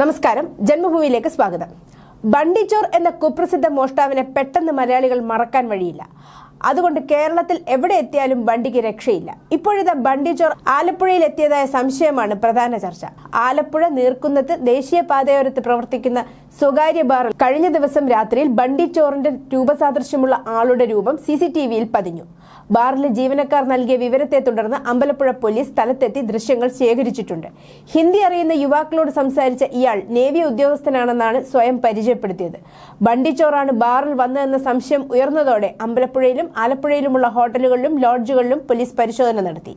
നമസ്കാരം ജന്മഭൂമിയിലേക്ക് സ്വാഗതം. ബണ്ടിച്ചോർ എന്ന കുപ്രസിദ്ധ മോഷ്ടാവിനെ പെട്ടെന്ന് മലയാളികൾ മറക്കാൻ വഴിയില്ല. അതുകൊണ്ട് കേരളത്തിൽ എവിടെ എത്തിയാലും ബണ്ടിക്ക് രക്ഷയില്ല. ഇപ്പോഴത്തെ ബണ്ടിചോർ ആലപ്പുഴയിൽ എത്തിയതായ സംശയമാണ് പ്രധാന ചർച്ച. ആലപ്പുഴ നീർക്കുന്നത്ത് ദേശീയപാതയോരത്ത് പ്രവർത്തിക്കുന്ന സ്വകാര്യ ബാറിൽ കഴിഞ്ഞ ദിവസം രാത്രിയിൽ ബണ്ടിച്ചോറിന്റെ രൂപസാദൃശ്യമുള്ള ആളുടെ രൂപം സി സി ടി വിയിൽ പതിഞ്ഞു. ബാറിലെ ജീവനക്കാർ നൽകിയ വിവരത്തെ തുടർന്ന് അമ്പലപ്പുഴ പോലീസ് സ്ഥലത്തെത്തി ദൃശ്യങ്ങൾ ശേഖരിച്ചിട്ടുണ്ട്. ഹിന്ദി അറിയുന്ന യുവാക്കളോട് സംസാരിച്ച ഇയാൾ നേവി ഉദ്യോഗസ്ഥനാണെന്നാണ് സ്വയം പരിചയപ്പെടുത്തിയത്. ബണ്ടിച്ചോറാണ് ബാറിൽ വന്നതെന്ന സംശയം ഉയർന്നതോടെ അമ്പലപ്പുഴയിലും ആലപ്പുഴയിലുമുള്ള ഹോട്ടലുകളിലും ലോഡ്ജുകളിലും പോലീസ് പരിശോധന നടത്തി.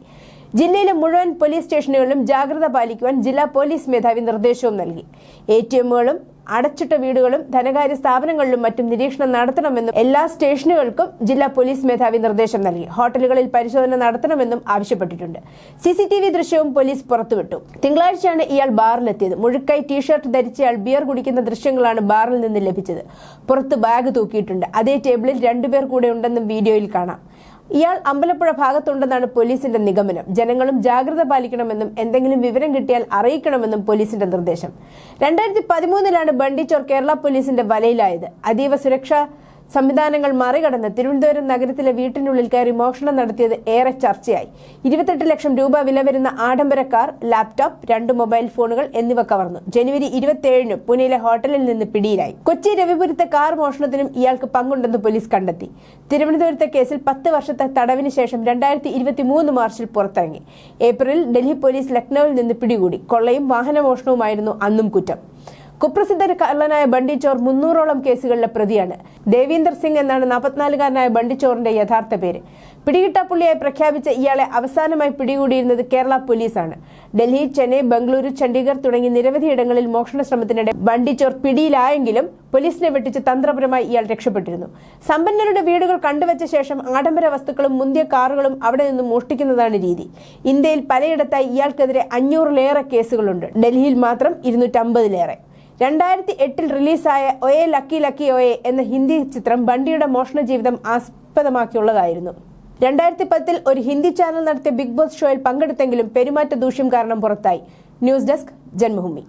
ജില്ലയിലെ മുഴുവൻ പോലീസ് സ്റ്റേഷനുകളിലും ജാഗ്രത പാലിക്കുവാൻ ജില്ലാ പോലീസ് മേധാവി നിർദ്ദേശവും നൽകി. എ ടി എമ്മുകളും അടച്ചിട്ട വീടുകളും ധനകാര്യ സ്ഥാപനങ്ങളിലും മറ്റും നിരീക്ഷണം നടത്തണമെന്നും എല്ലാ സ്റ്റേഷനുകൾക്കും ജില്ലാ പോലീസ് മേധാവി നിർദ്ദേശം നൽകി. ഹോട്ടലുകളിൽ പരിശോധന നടത്തണമെന്നും ആവശ്യപ്പെട്ടിട്ടുണ്ട്. സി സി ടി വി ദൃശ്യവും പോലീസ് പുറത്തുവിട്ടു. തിങ്കളാഴ്ചയാണ് ഇയാൾ ബാറിലെത്തിയത്. മുഴുക്കായി ടീഷർട്ട് ധരിച്ചയാൾ ബിയർ കുടിക്കുന്ന ദൃശ്യങ്ങളാണ് ബാറിൽ നിന്ന് ലഭിച്ചത്. പുറത്ത് ബാഗ് തൂക്കിയിട്ടുണ്ട്. അതേ ടേബിളിൽ രണ്ടുപേർ കൂടെ ഉണ്ടെന്നും വീഡിയോയിൽ കാണാം. ഇയാൾ അമ്പലപ്പുഴ ഭാഗത്തുണ്ടെന്നാണ് പോലീസിന്റെ നിഗമനം. ജനങ്ങളും ജാഗ്രത പാലിക്കണമെന്നും എന്തെങ്കിലും വിവരം കിട്ടിയാൽ അറിയിക്കണമെന്നും പോലീസിന്റെ നിർദ്ദേശം. രണ്ടായിരത്തി പതിമൂന്നിലാണ് ബണ്ടിച്ചോർ കേരള പോലീസിന്റെ വലയിലായത്. അതീവ സുരക്ഷാ സംവിധാനങ്ങൾ മറികടന്ന് തിരുവനന്തപുരം നഗരത്തിലെ വീട്ടിനുള്ളിൽ കയറി മോഷണം നടത്തിയത് ഏറെ ചർച്ചയായി. ഇരുപത്തെട്ട് ലക്ഷം രൂപ വില വരുന്ന ആഡംബര കാർ ലാപ്ടോപ്പ് രണ്ട് മൊബൈൽ ഫോണുകൾ എന്നിവ കവർന്നു. ജനുവരി ഇരുപത്തിയേഴിന് പുനെയിലെ ഹോട്ടലിൽ നിന്ന് പിടിയിലായി. കൊച്ചി രവിപുരത്തെ കാർ മോഷണത്തിനും ഇയാൾക്ക് പങ്കുണ്ടെന്ന് പോലീസ് കണ്ടെത്തി. തിരുവനന്തപുരത്തെ കേസിൽ പത്ത് വർഷത്തെ തടവിന് ശേഷം രണ്ടായിരത്തി ഇരുപത്തി മൂന്ന് മാർച്ചിൽ പുറത്തിറങ്ങി. ഏപ്രിലിൽ ഡൽഹി പോലീസ് ലക്നൌവിൽ നിന്ന് പിടികൂടി. കൊള്ളയും വാഹനമോഷണവുമായിരുന്നു അന്നും കുറ്റം. കുപ്രസിദ്ധ കള്ളനായ ബണ്ടിച്ചോർ മുന്നൂറോളം കേസുകളിലെ പ്രതിയാണ്. ദേവീന്ദർ സിംഗ് എന്നാണ് നാൽപ്പത്തിനാലുകാരനായ ബണ്ടിച്ചോറിന്റെ യഥാർത്ഥ പേര്. പിടികിട്ടാപ്പുള്ളിയായി പ്രഖ്യാപിച്ച ഇയാളെ അവസാനമായി പിടികൂടിയിരുന്നത് കേരള പോലീസാണ്. ഡൽഹി ചെന്നൈ ബംഗളൂരു ചണ്ഡീഗഡ് തുടങ്ങി നിരവധി ഇടങ്ങളിൽ മോഷണ ശ്രമത്തിനിടെ ബണ്ടിച്ചോർ പിടിയിലായെങ്കിലും പോലീസിനെ വെട്ടിച്ച് തന്ത്രപരമായി ഇയാൾ രക്ഷപ്പെട്ടിരുന്നു. സമ്പന്നരുടെ വീടുകൾ കണ്ടുവച്ച ശേഷം ആഡംബര വസ്തുക്കളും മുന്തിയ കാറുകളും അവിടെ നിന്ന് മോഷ്ടിക്കുന്നതാണ് രീതി. ഇന്ത്യയിൽ പലയിടത്തായി ഇയാൾക്കെതിരെ അഞ്ഞൂറിലേറെ കേസുകളുണ്ട്. ഡൽഹിയിൽ മാത്രം ഇരുന്നൂറ്റമ്പതിലേറെ. രണ്ടായിരത്തി എട്ടിൽ റിലീസായ ഒയെ ലക്കി ലക്കി ഒയെ എന്ന ഹിന്ദി ചിത്രം ബണ്ടിയുടെ മോഷണ ജീവിതം ആസ്പദമാക്കിയുള്ളതായിരുന്നു. രണ്ടായിരത്തി പത്തിൽ ഒരു ഹിന്ദി ചാനൽ നടത്തിയ ബിഗ് ബോസ് ഷോയിൽ പങ്കെടുത്തെങ്കിലും പെരുമാറ്റ ദൂഷ്യം കാരണം പുറത്തായി. News desk Janmabhumi.